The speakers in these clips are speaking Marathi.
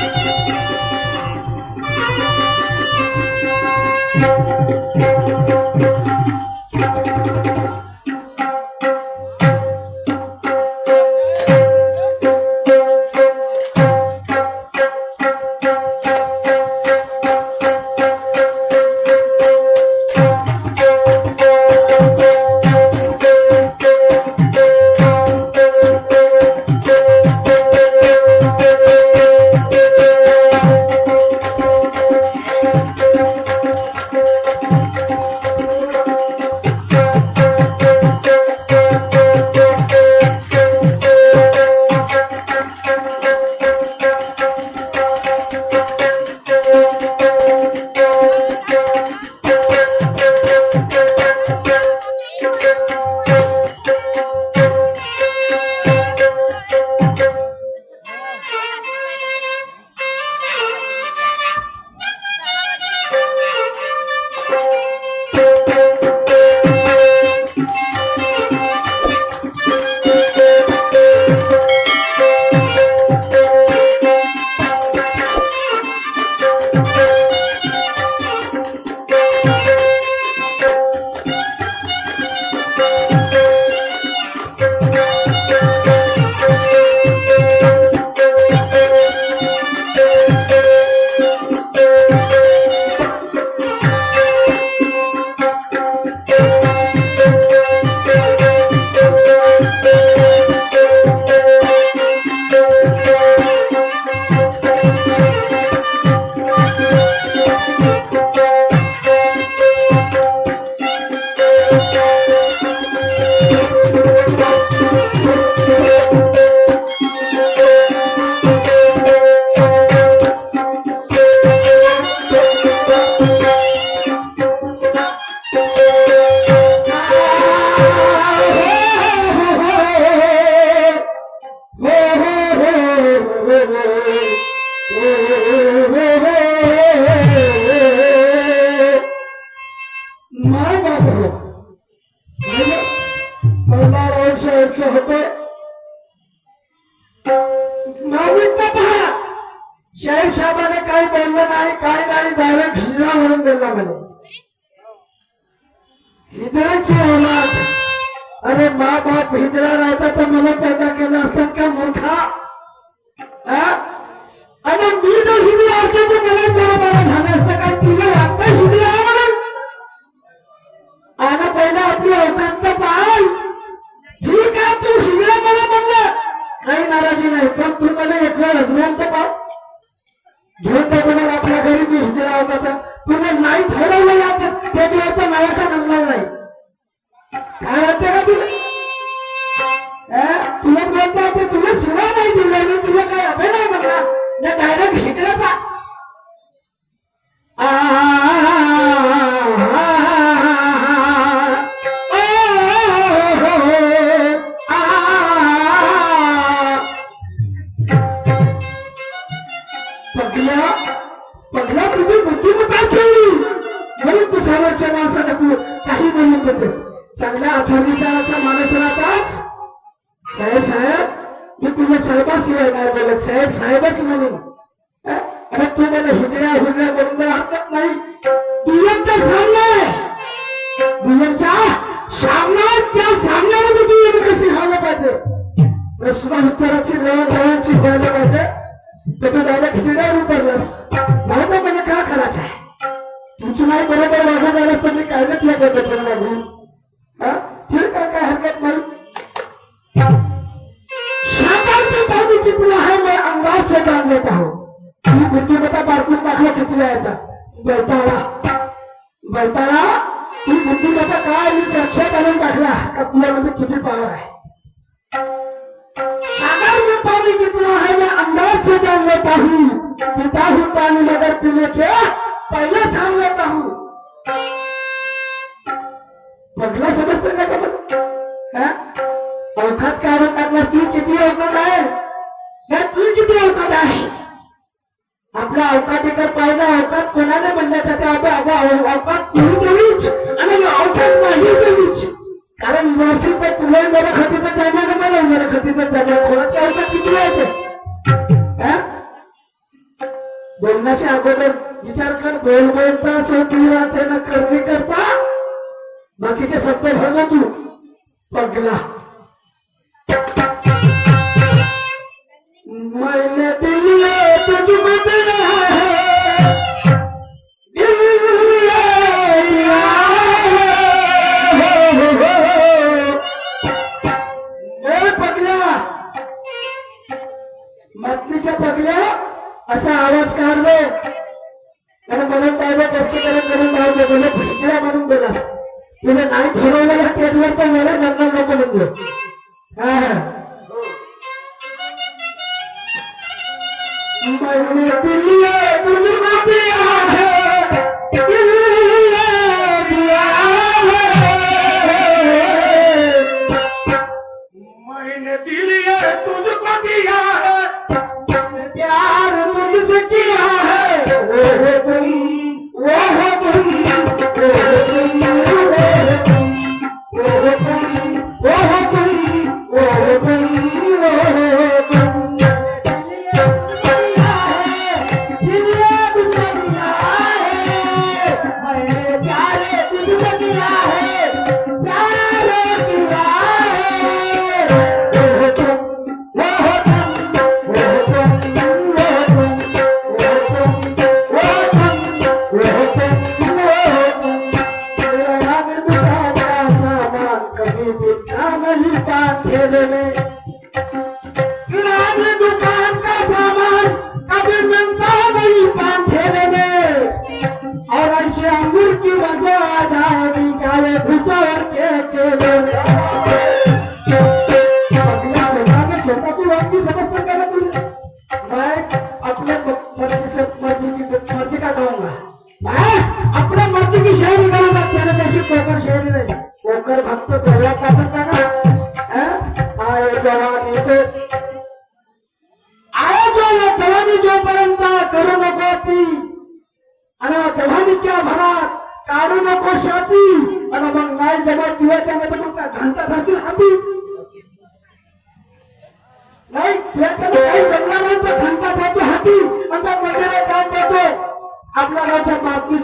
Música शाहीर साहेबाने काय बोललं नाही काय नाही डायरेक्ट हिजरा म्हणून दिला म्हणे हिजरा की औलाद अरे मा बाप हिजरा राहता तर मला पैदा केलं असतात का मोठा? हा? आणि मी जर हिजरा असते तर मला बरोबर झालं असतं का? तुला वाटतं हिजरा म्हणून? आणि पहिला आपली अवकांचा पाल ठीक आहे तू हिजरा मला म्हणलं. काही नाराजी नाही पण तू मला एक वेळ हजऱ्यांचा पाव घेऊन टाकणार आपल्या घरी मी हिजरा होता तुम्ही नाही ठरवलं याचं त्याच्यावरचा नावाचा नंबर नाही. काय वाटतं का तुला? तुला बोलता ते तुला शिवा नाही दिला मी तुला काय अभय नाही म्हणला डायरेक्ट हिकडाचा. आ जान लेता हूँ ही बुद्धिमत्ता बारकून दाखवा किती आहे आता बैताळा बैताळा ही बुद्धिमत्ता काय मी लक्षात आणून टाकला का तुझ्यामध्ये किती पावर आहे? सागर में पानी कितना है मैं अंदाज से जान लेता हूँ पिता हूँ पानी मगर पीने के पहले लेता हूँ? पगला का का ना आहे? यातली किती अवकात आहे? आपला अवकाटीकर पाहिला अवकात कोणाला म्हणण्याचा ते आपण अवकात तू देवीच आणि अवकात माझी देवीच कारण नसेल तर तुला मला खतीपत जाणार मला मला खतीपत जाणार कोणाचे अवकात किती आहे बोलण्याचे अगोदर विचार कर बोल बोलता स्वतः राहते ना करणे करता बाकीचे सत्य भाग तू. पगला.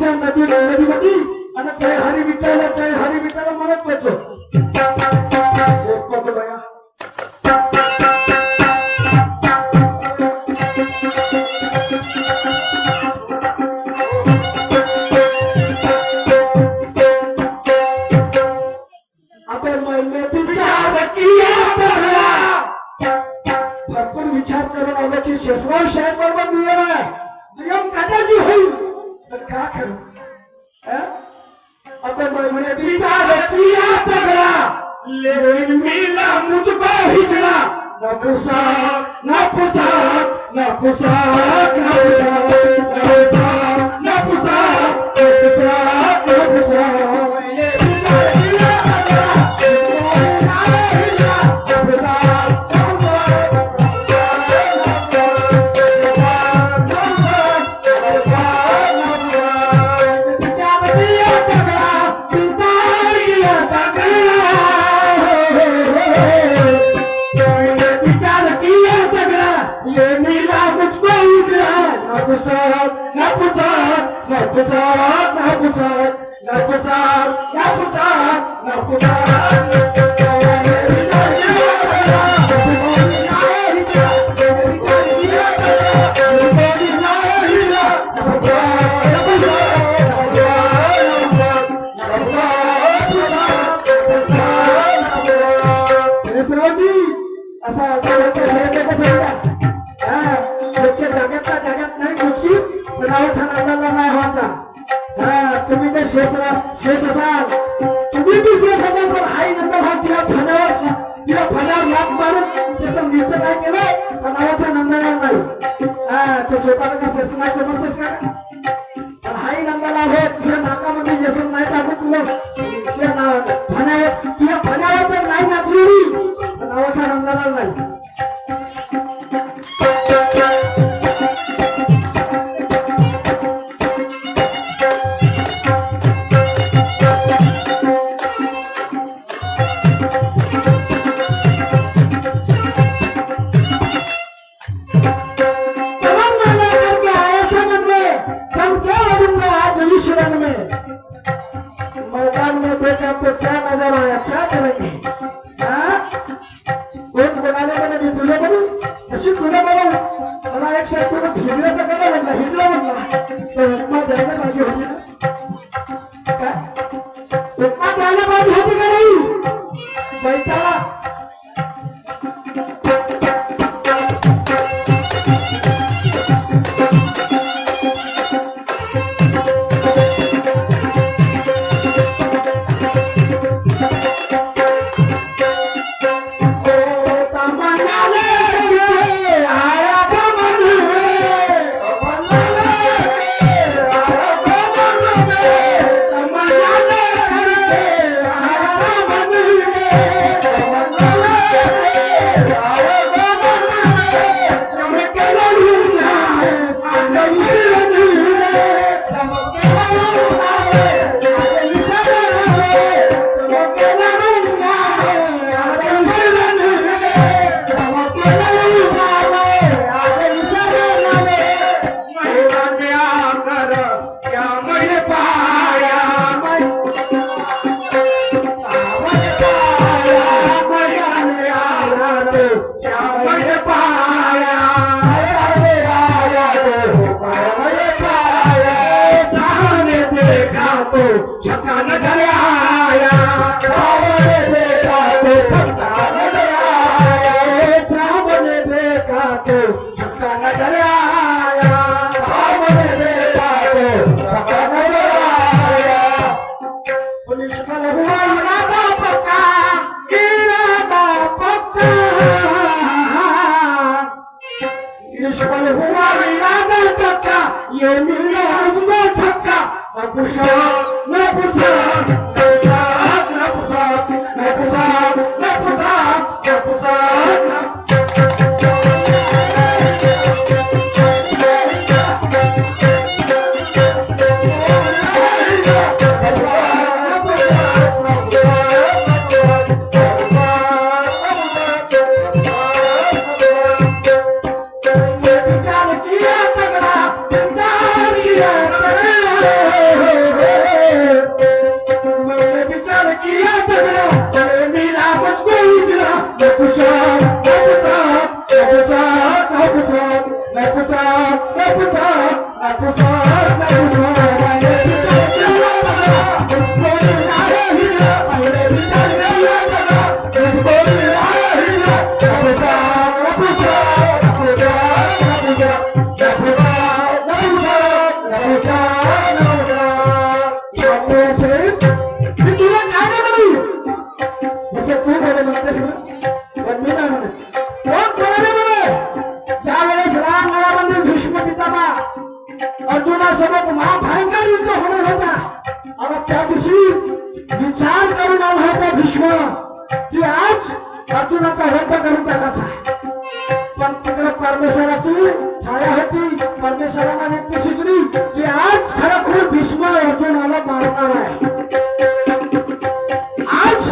सांगतात की नदी नदी आणि जय हरी विचारला जय हरी विचारला म्हणत बसो Aleluia! जगातला जगात नाही गोष्टी राहू झाला नाही व्हायचा. तुम्ही तर शेष शेष असाल तुम्ही बी शेष असाल पण आई नंतर हा तिला फण्यावर तिला फण्यावर लाभ मारून त्याचं नृत्य काय केलं? पण नावाच्या नंदाला नाही हा स्वतःला शेष नाही समजतेस का? आई नंदाला हो तुझ्या नाकामध्ये व्यसन नाही टाकू तुला. तुझ्या फण्यावर तुझ्या तर नाही नाचलेली नावाच्या नंदाला नाही. मैदान में बेटा को क्या नजर आया क्या करेंगे 아멘. परमेश्वराची छाया होती. परमेश्वराला व्यक्ती शिकली की आज खरोखर भीष्म अर्जुनाला मारणार आहे. आज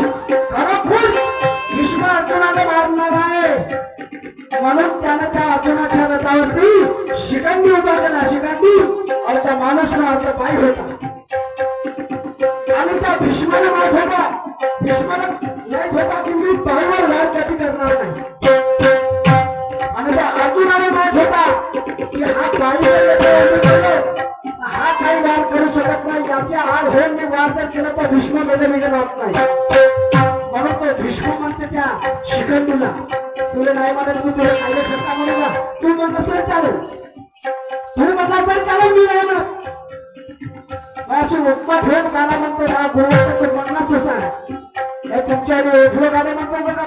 खरोखर भीष्म अर्जुनाला मारणार आहे. म्हणून त्यानं त्या अर्जुनाच्या रथावरती शिकंडी उभा केला शिकंडी आणि त्या माणूसला अर्थ पाय होता आणि त्या भीष्माला माहीत होता. भीष्माला माहीत होता की मी जर केला तर भीष्म बदललेला राहत नाही. म्हणून तो भीष्म म्हणते त्या शिकंडीला तुले नाही म्हणत तू तुला चांगले सत्ता म्हणून तू म्हणत तर चालेल. तू म्हणला तर चालेल मी नाही म्हणत. अशी उपमा ठेवून गाणं म्हणतो हा गुरुवाचा तो म्हणणार तसा तुमच्या ओळखलं गाणे म्हणतो बघा.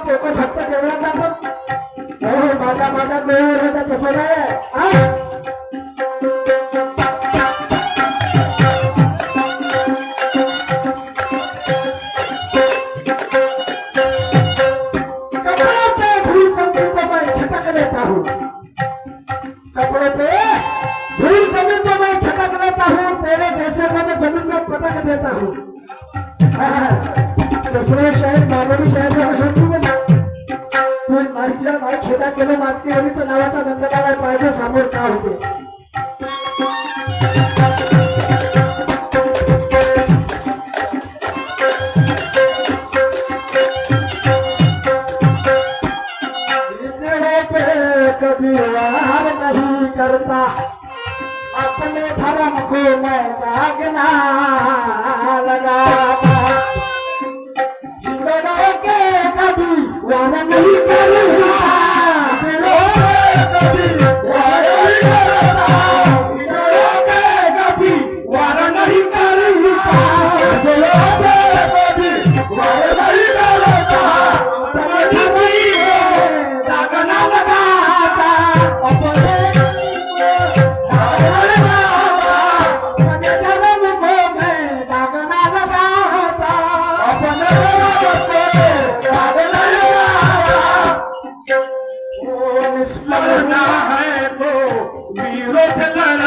करता. अपने धर्म को मैं त्यागना लगाता जीवन के कभी वार नहीं करूंगा ठिकाना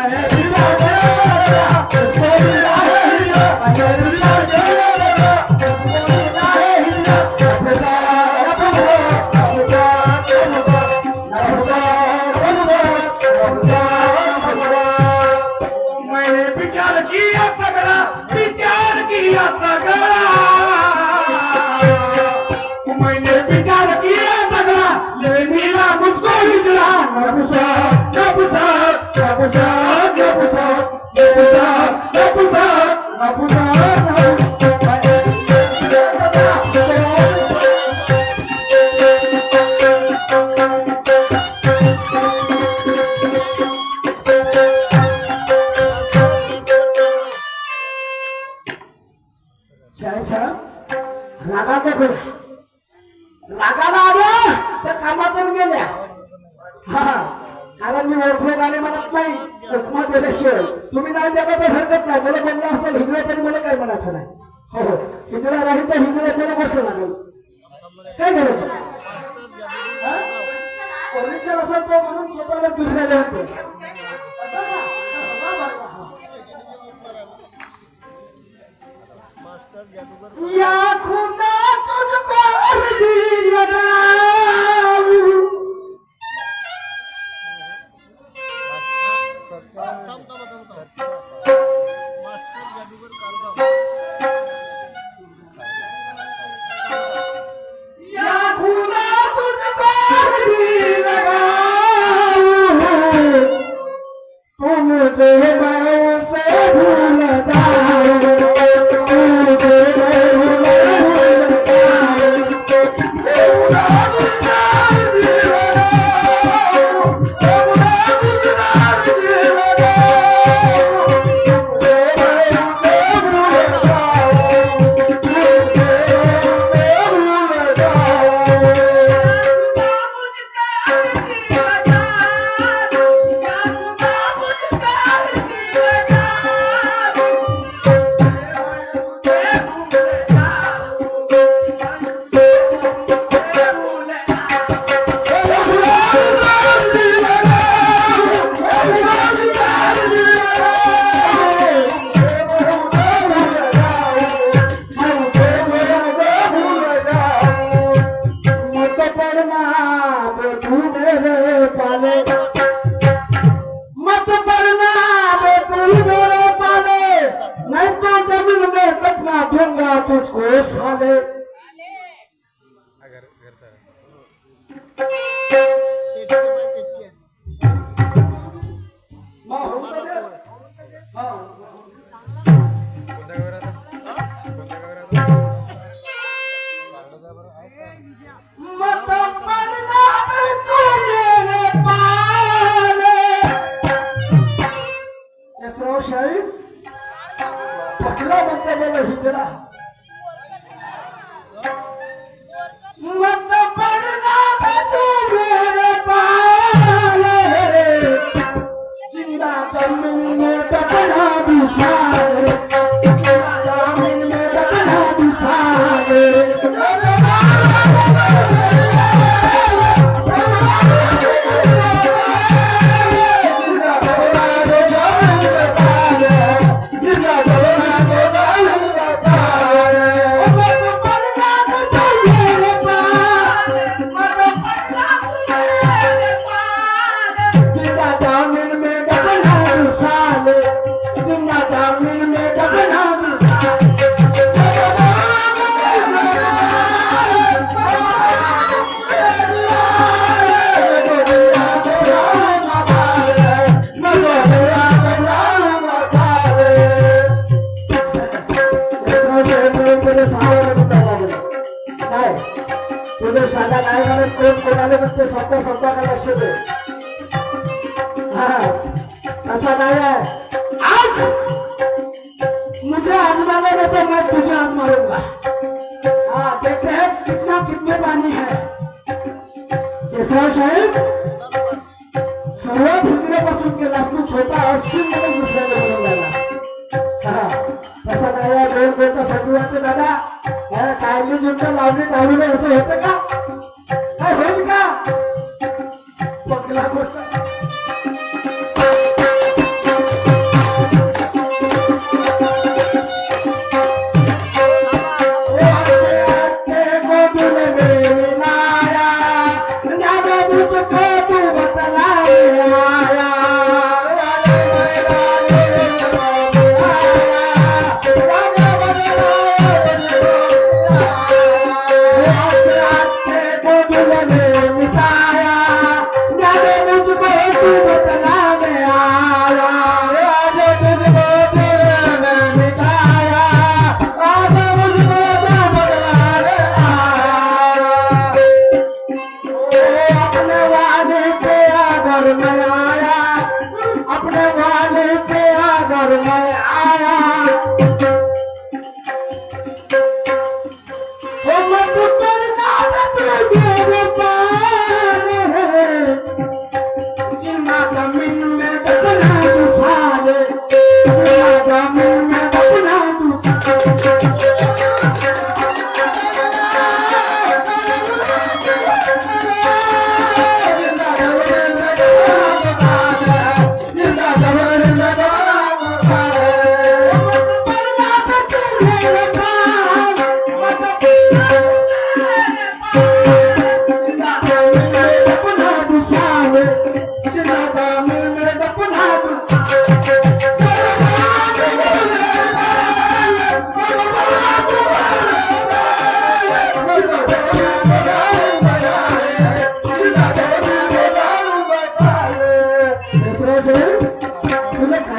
Hare रागाचा गोळा रागाला आल्या त्या कामातून गेल्या. हा कारण मी ओळखून आले म्हणत नाही उपमा दिल्याशिवाय. तुम्ही नाही त्या तर हरकत नाही. मला बोललं असतं हिजरा तरी मला काय म्हणायचं नाही. हो हो. हिजरा राहील तर हिजरा मला बसलं लागेल. काय घडत ओरिजिनल असेल तर म्हणून स्वतःला दुसऱ्या लिहितो या खूप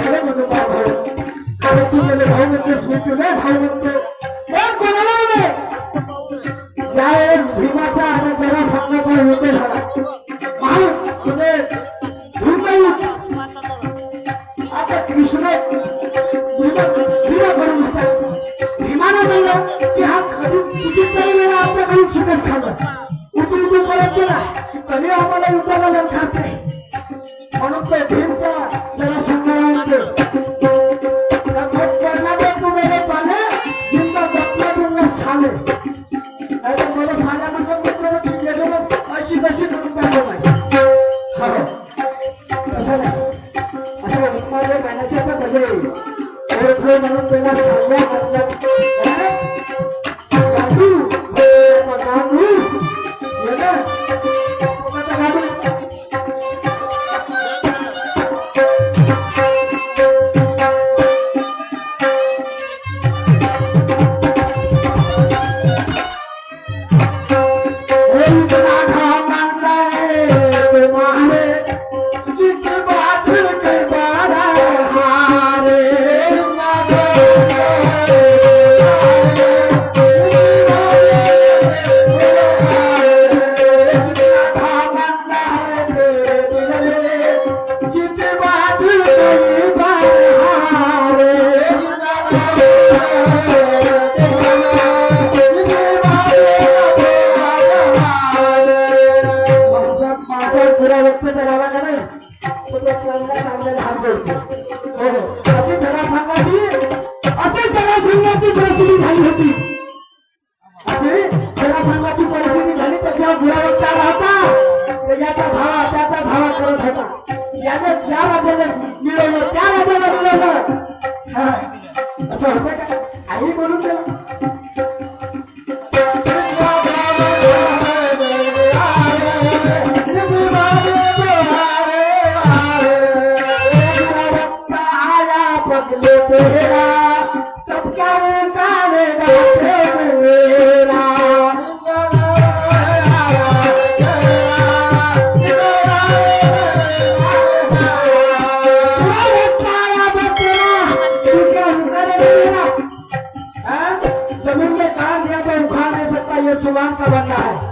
كلامك النهارده كانت كل اللي بقوله الناس وانت لا حاولت आपल्या गावाला नाही. सामन्याला हात हो अशी जनसंघाची अशी जनसंघाची परिस्थिती झाली होती. अशी जनसंघाची परिस्थिती झाली त्याच्यावर गुरावर चार होता याचा धावा त्याचा धावा करत होता. याने त्या राजाला मिळवलं त्या राजाला मिळवलं. असं होतं का? आई बोलून subhanahu wa ta'ala